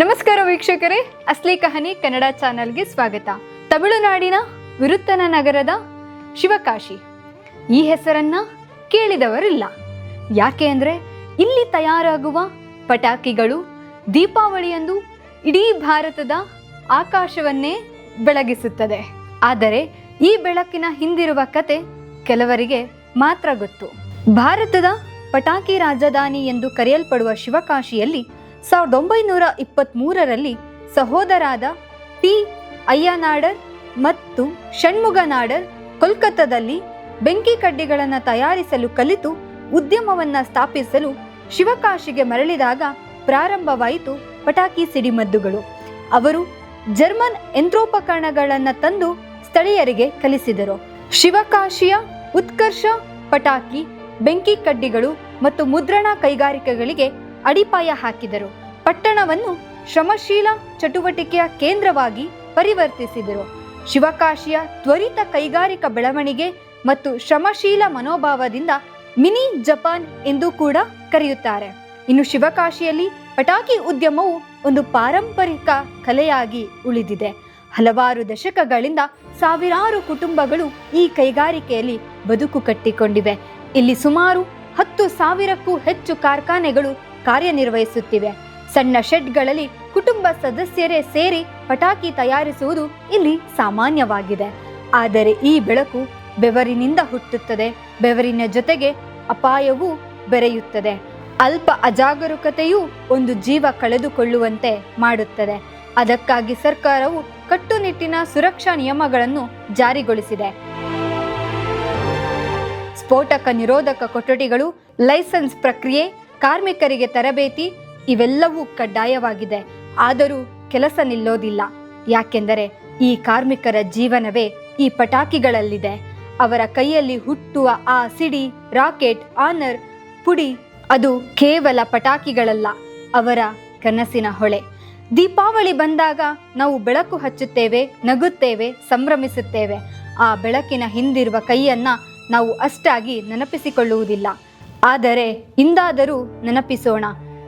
ನಮಸ್ಕಾರ ವೀಕ್ಷಕರೇ, ಅಸ್ಲಿ ಕಹನಿ ಕನ್ನಡ ಚಾನೆಲ್ಗೆ ಸ್ವಾಗತ. ತಮಿಳುನಾಡಿನ ವಿರುತ್ತನ ನಗರದ ಶಿವಕಾಶಿ. ಈ ಹೆಸರನ್ನ ಕೇಳಿದವರಿಲ್ಲ. ಯಾಕೆ ಅಂದರೆ ಇಲ್ಲಿ ತಯಾರಾಗುವ ಪಟಾಕಿಗಳು ದೀಪಾವಳಿಯಂದು ಇಡೀ ಭಾರತದ ಆಕಾಶವನ್ನೇ ಬೆಳಗಿಸುತ್ತದೆ. ಆದರೆ ಈ ಬೆಳಕಿನ ಹಿಂದಿರುವ ಕತೆ ಕೆಲವರಿಗೆ ಮಾತ್ರ ಗೊತ್ತು. ಭಾರತದ ಪಟಾಕಿ ರಾಜಧಾನಿ ಎಂದು ಕರೆಯಲ್ಪಡುವ ಶಿವಕಾಶಿಯಲ್ಲಿ ಸಾವಿರದ ಒಂಬೈನೂರ ಇಪ್ಪತ್ತ್ಮೂರರಲ್ಲಿ ಸಹೋದರಾದ ಪಿ. ಅಯ್ಯನಾಡರ್ ಮತ್ತು ಷಣ್ಮುಗನಾಡರ್ ಕೋಲ್ಕತ್ತಾದಲ್ಲಿ ಬೆಂಕಿ ಕಡ್ಡಿಗಳನ್ನು ತಯಾರಿಸಲು ಕಲಿತು ಉದ್ಯಮವನ್ನು ಸ್ಥಾಪಿಸಲು ಶಿವಕಾಶಿಗೆ ಮರಳಿದಾಗ ಪ್ರಾರಂಭವಾಯಿತು ಪಟಾಕಿ ಸಿಡಿಮದ್ದುಗಳು. ಅವರು ಜರ್ಮನ್ ಯಂತ್ರೋಪಕರಣಗಳನ್ನು ತಂದು ಸ್ಥಳೀಯರಿಗೆ ಕಲಿಸಿದರು. ಶಿವಕಾಶಿಯ ಉತ್ಕರ್ಷ ಪಟಾಕಿ, ಬೆಂಕಿ ಕಡ್ಡಿಗಳು ಮತ್ತು ಮುದ್ರಣ ಕೈಗಾರಿಕೆಗಳಿಗೆ ಅಡಿಪಾಯ ಹಾಕಿದರು. ಪಟ್ಟಣವನ್ನು ಶ್ರಮಶೀಲ ಚಟುವಟಿಕೆಯ ಕೇಂದ್ರವಾಗಿ ಪರಿವರ್ತಿಸಿದರು. ಶಿವಕಾಶಿಯ ತ್ವರಿತ ಕೈಗಾರಿಕಾ ಬೆಳವಣಿಗೆ ಮತ್ತು ಶ್ರಮಶೀಲ ಮನೋಭಾವದಿಂದ ಮಿನಿ ಜಪಾನ್ ಎಂದು ಕೂಡ ಕರೆಯುತ್ತಾರೆ. ಇನ್ನು ಶಿವಕಾಶಿಯಲ್ಲಿ ಪಟಾಕಿ ಉದ್ಯಮವು ಒಂದು ಪಾರಂಪರಿಕ ಕಲೆಯಾಗಿ ಉಳಿದಿದೆ. ಹಲವಾರು ದಶಕಗಳಿಂದ ಸಾವಿರಾರು ಕುಟುಂಬಗಳು ಈ ಕೈಗಾರಿಕೆಯಲ್ಲಿ ಬದುಕು ಕಟ್ಟಿಕೊಂಡಿವೆ. ಇಲ್ಲಿ ಸುಮಾರು ಹತ್ತು ಸಾವಿರಕ್ಕೂ ಹೆಚ್ಚು ಕಾರ್ಖಾನೆಗಳು ಕಾರ್ಯನಿರ್ವಹಿಸುತ್ತಿವೆ. ಸಣ್ಣ ಶೆಡ್ಗಳಲ್ಲಿ ಕುಟುಂಬ ಸದಸ್ಯರೇ ಸೇರಿ ಪಟಾಕಿ ತಯಾರಿಸುವುದು ಇಲ್ಲಿ ಸಾಮಾನ್ಯವಾಗಿದೆ. ಆದರೆ ಈ ಬೆಳಕು ಬೆವರಿನಿಂದ ಹುಟ್ಟುತ್ತದೆ. ಬೆವರಿನ ಜೊತೆಗೆ ಅಪಾಯವೂ ಬೆರೆಯುತ್ತದೆ. ಅಲ್ಪ ಅಜಾಗರೂಕತೆಯೂ ಒಂದು ಜೀವ ಕಳೆದುಕೊಳ್ಳುವಂತೆ ಮಾಡುತ್ತದೆ. ಅದಕ್ಕಾಗಿ ಸರ್ಕಾರವು ಕಟ್ಟುನಿಟ್ಟಿನ ಸುರಕ್ಷಾ ನಿಯಮಗಳನ್ನು ಜಾರಿಗೊಳಿಸಿದೆ. ಸ್ಫೋಟಕ ನಿರೋಧಕ ಕೊಠಡಿಗಳು, ಲೈಸೆನ್ಸ್ ಪ್ರಕ್ರಿಯೆ ಕಾರ್ಮಿಕರಿಗೆ ತರಬೇತಿ ಇವೆಲ್ಲವೂ ಕಡ್ಡಾಯವಾಗಿದೆ. ಆದರೂ ಕೆಲಸ ನಿಲ್ಲೋದಿಲ್ಲ. ಯಾಕೆಂದರೆ ಈ ಕಾರ್ಮಿಕರ ಜೀವನವೇ ಈ ಪಟಾಕಿಗಳಲ್ಲಿದೆ. ಅವರ ಕೈಯಲ್ಲಿ ಹುಟ್ಟುವ ಆ ಸಿಡಿ, ರಾಕೆಟ್, ಆನರ್, ಪುಡಿ ಅದು ಕೇವಲ ಪಟಾಕಿಗಳಲ್ಲ, ಅವರ ಕನಸಿನ ಹೊಳೆ. ದೀಪಾವಳಿ ಬಂದಾಗ ನಾವು ಬೆಳಕು ಹಚ್ಚುತ್ತೇವೆ, ನಗುತ್ತೇವೆ, ಸಂಭ್ರಮಿಸುತ್ತೇವೆ. ಆ ಬೆಳಕಿನ ಹಿಂದಿರುವ ಕೈಯನ್ನ ನಾವು ಅಷ್ಟಾಗಿ ನೆನಪಿಸಿಕೊಳ್ಳುವುದಿಲ್ಲ. ಆದರೆ ಇಂದಾದರೂ ನೆನಪಿಸೋಣ,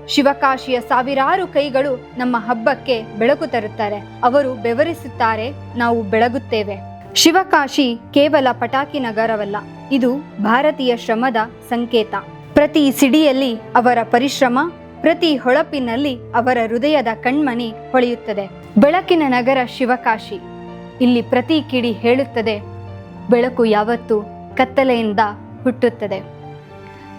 ಶಿವಕಾಶಿಯ ಸಾವಿರಾರು ಕೈಗಳು ನಮ್ಮ ಹಬ್ಬಕ್ಕೆ ಬೆಳಕು ತರುತ್ತಾರೆ. ಅವರು ಬೆವರಿಸುತ್ತಾರೆ, ನಾವು ಬೆಳಗುತ್ತೇವೆ. ಶಿವಕಾಶಿ ಕೇವಲ ಪಟಾಕಿ ನಗರವಲ್ಲ, ಇದು ಭಾರತೀಯ ಶ್ರಮದ ಸಂಕೇತ. ಪ್ರತಿ ಸಿಡಿಯಲ್ಲಿ ಅವರ ಪರಿಶ್ರಮ, ಪ್ರತಿ ಹೊಳಪಿನಲ್ಲಿ ಅವರ ಹೃದಯದ ಕಣ್ಮಣಿ ಹೊಳೆಯುತ್ತದೆ. ಬೆಳಕಿನ ನಗರ ಶಿವಕಾಶಿ, ಇಲ್ಲಿ ಪ್ರತಿ ಕಿಡಿ ಹೇಳುತ್ತದೆ, ಬೆಳಕು ಯಾವತ್ತೂ ಕತ್ತಲೆಯಿಂದ ಹುಟ್ಟುತ್ತದೆ.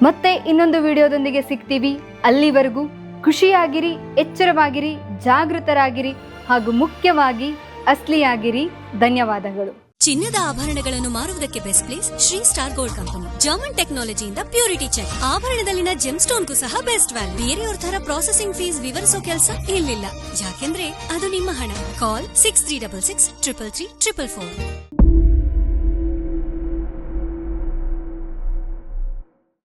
ಮತ್ತೆ ಇನ್ನೊಂದು ವಿಡಿಯೋದೊಂದಿಗೆ ಸಿಗ್ತೀವಿ. ಅಲ್ಲಿವರೆಗೂ ಖುಷಿಯಾಗಿರಿ, ಎಚ್ಚರವಾಗಿರಿ, ಜಾಗೃತರಾಗಿರಿ ಹಾಗೂ ಮುಖ್ಯವಾಗಿ ಅಸ್ಲಿಯಾಗಿರಿ. ಧನ್ಯವಾದಗಳು. ಚಿನ್ನದ ಆಭರಣಗಳನ್ನು ಮಾರುವುದಕ್ಕೆ best place Shri star gold company German ಟೆಕ್ನಾಲಜಿಯಿಂದ purity check ಆಭರಣದಲ್ಲಿನ ಜೆಮ್ ಸ್ಟೋನ್ಗೂ ಸಹ ಬೆಸ್ಟ್ ವ್ಯಾಲ್ಯೂ ಬೇರೆಯವ್ರ ತರ ಪ್ರಾಸೆಸಿಂಗ್ ಫೀಸ್ ವಿವರಿಸೋ ಕೆಲಸ ಇಲ್ಲಿಲ್ಲ. ಯಾಕೆಂದ್ರೆ ಅದು ನಿಮ್ಮ ಹಣ. Call six three double six triple three triple four